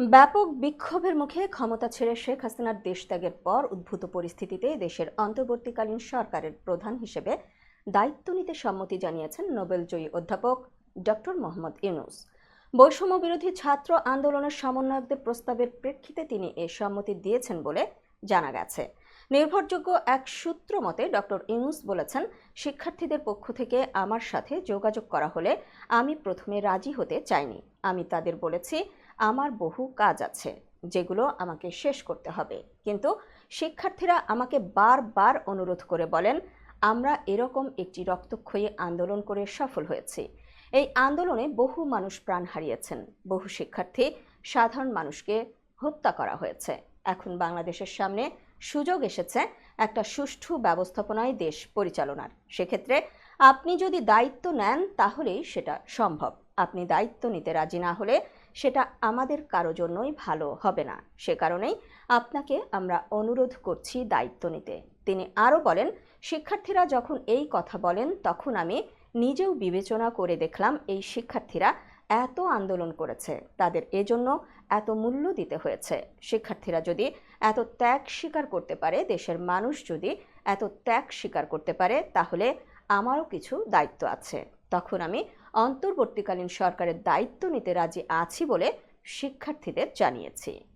ব্যাপক বিক্ষোভের মুখে ক্ষমতা ছেড়ে শেখ হাসিনার দেশত্যাগের পর উদ্ভূত পরিস্থিতিতে দেশের অন্তর্বর্তীকালীন সরকারের প্রধান হিসেবে দায়িত্ব নিতে সম্মতি জানিয়েছেন নোবেলজয়ী অধ্যাপক ডক্টর মোহাম্মদ ইউনুস। বৈষম্য বিরোধী ছাত্র আন্দোলনের সমন্বয়কদের প্রস্তাবের প্রেক্ষিতে তিনি এ সম্মতি দিয়েছেন বলে জানা গেছে। নির্ভরযোগ্য এক সূত্র মতে ডক্টর ইউনুস বলেছেন, শিক্ষার্থীদের পক্ষ থেকে আমার সাথে যোগাযোগ করা হলে আমি প্রথমে রাজি হতে চাইনি। আমি তাদের বলেছি, আমার বহু কাজ আছে, যেগুলো আমাকে শেষ করতে হবে। কিন্তু শিক্ষার্থীরা আমাকে বারবার অনুরোধ করে বলেন, আমরা এরকম একটি রক্তক্ষয়ী আন্দোলন করে সফল হয়েছি। এই আন্দোলনে বহু মানুষ প্রাণ হারিয়েছেন। বহু শিক্ষার্থী, সাধারণ মানুষকে হত্যা করা হয়েছে। এখন বাংলাদেশের সামনে সুযোগ এসেছে একটা সুষ্ঠু ব্যবস্থাপনায় দেশ পরিচালনার। সেক্ষেত্রে আপনি যদি দায়িত্ব নেন, তাহলেই সেটা সম্ভব। আপনি দায়িত্ব নিতে রাজি না হলে সেটা আমাদের কারও জন্যই ভালো হবে না। সে কারণেই আপনাকে আমরা অনুরোধ করছি দায়িত্ব নিতে। তিনি আরও বলেন, শিক্ষার্থীরা যখন এই কথা বলেন, তখন আমি নিজেও বিবেচনা করে দেখলাম এই শিক্ষার্থীরা এত আন্দোলন করেছে, তাদের এজন্য এত মূল্য দিতে হয়েছে। শিক্ষার্থীরা যদি এত ত্যাগ স্বীকার করতে পারে, দেশের মানুষ যদি এত ত্যাগ স্বীকার করতে পারে, তাহলে আমারও কিছু দায়িত্ব আছে। তখন আমি অন্তর্বর্তীকালীন সরকারের দায়িত্ব নিতে রাজি আছি বলে শিক্ষার্থীদের জানিয়েছি।